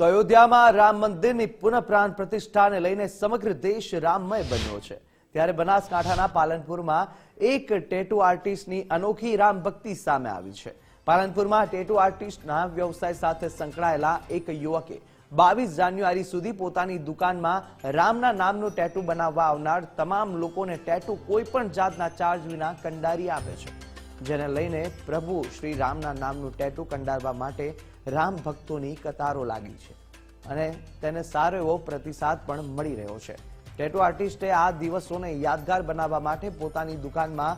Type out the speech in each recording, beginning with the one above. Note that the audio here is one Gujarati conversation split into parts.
તો અયોધ્યામાં રામ મંદિરની પુનઃ પ્રાણ પ્રતિષ્ઠાને લઈને સમગ્ર દેશ રામમય બન્યો છે. ત્યારે બનાસકાંઠાના પાલનપુરમાં એક ટેટુ આર્ટિસ્ટની અનોખી રામ ભક્તિ સામે આવી છે. પાલનપુરમાં ટેટુ આર્ટિસ્ટના વ્યવસાય સાથે સંકળાયેલા એક યુવકે બાવીસ જાન્યુઆરી સુધી પોતાની દુકાનમાં રામના નામનું ટેટુ બનાવવા આવનાર તમામ લોકોને ટેટુ કોઈ પણ જાતના ચાર્જ વિના કંડારી આપે છે. જેને લઈને પ્રભુ શ્રી રામના નામનું ટેટુ કંડારવા માટે રામ ભક્તોની કતારો લાગી છે અને તેને સારો એવો પ્રતિસાદ પણ મળી રહ્યો છે. ટેટુ આર્ટિસ્ટે આ દિવસોને યાદગાર બનાવવા માટે પોતાની દુકાનમાં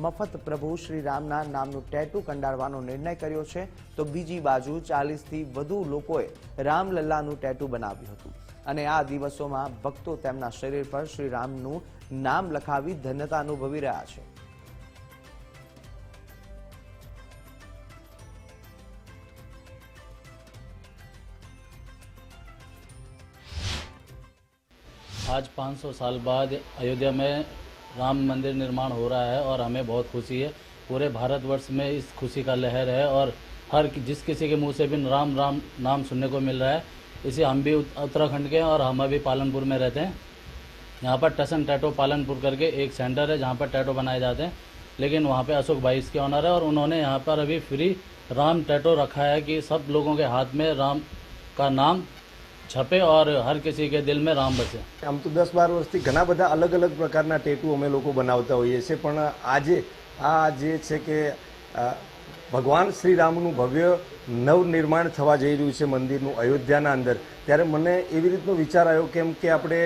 મફત પ્રભુ શ્રી રામના નામનું ટેટુ કંડારવાનો નિર્ણય કર્યો છે. તો બીજી બાજુ ચાલીસથી વધુ લોકોએ રામલલ્લાનું ટેટુ બનાવ્યું હતું. અને આ દિવસોમાં ભક્તો તેમના શરીર પર શ્રી રામનું નામ લખાવી ધન્યતા અનુભવી રહ્યા છે. आज 500 साल बाद अयोध्या में राम मंदिर निर्माण हो रहा है और हमें बहुत खुशी है। पूरे भारतवर्ष में इस खुशी का लहर है और हर जिस किसी के मुँह से भी राम राम नाम सुनने को मिल रहा है, इसे हम भी उत्तराखंड के हैं और हम अभी पालनपुर में रहते हैं। यहाँ पर टसन टैटो पालनपुर करके एक सेंटर है जहाँ पर टैटो बनाए जाते हैं, लेकिन वहाँ पे अशोक भाई इसके ऑनर है और उन्होंने यहाँ पर अभी फ्री राम टैटो रखा है कि सब लोगों के हाथ में राम का नाम છપે ઓર હર કિસી કે દિલ મેં રામ બસે. આમ તો દસ બાર વર્ષથી ઘણા બધા અલગ અલગ પ્રકારના ટેટુ અમે લોકો બનાવતા હોઈએ છીએ, પણ આજે, આ જે છે કે ભગવાન શ્રી રામનું ભવ્ય નવનિર્માણ થવા જઈ રહ્યું છે મંદિરનું અયોધ્યાના અંદર, ત્યારે મને એવી રીતનો વિચાર આવ્યો કેમ કે આપણે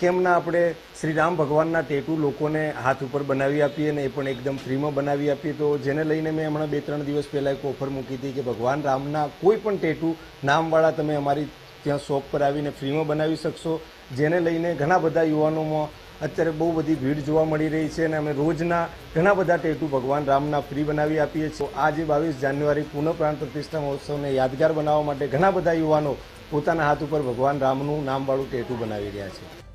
કેમ ના આપણે શ્રી રામ ભગવાનના ટેટુ લોકોને હાથ ઉપર બનાવી આપીએ ને એ પણ એકદમ ફ્રીમાં બનાવી આપીએ. તો જેને લઈને મેં હમણાં બે ત્રણ દિવસ પહેલાં એક ઓફર મૂકી હતી કે ભગવાન રામના કોઈ પણ ટેટુ નામવાળા તમે અમારી ત્યાં શોપ પર આવીને ફ્રીમાં બનાવી શકશો. જેને લઈને ઘણા બધા યુવાનોમાં અત્યારે બહુ બધી ભીડ જોવા મળી રહી છે અને અમે રોજના ઘણા બધા ટેટુ ભગવાન રામના ફ્રી બનાવી આપીએ છીએ. આજે બાવીસ જાન્યુઆરી પુનઃ પ્રાણ પ્રતિષ્ઠા મહોત્સવને યાદગાર બનાવવા માટે ઘણા બધા યુવાનો પોતાના હાથ ઉપર ભગવાન રામનું નામવાળું ટેટુ બનાવી રહ્યા છે.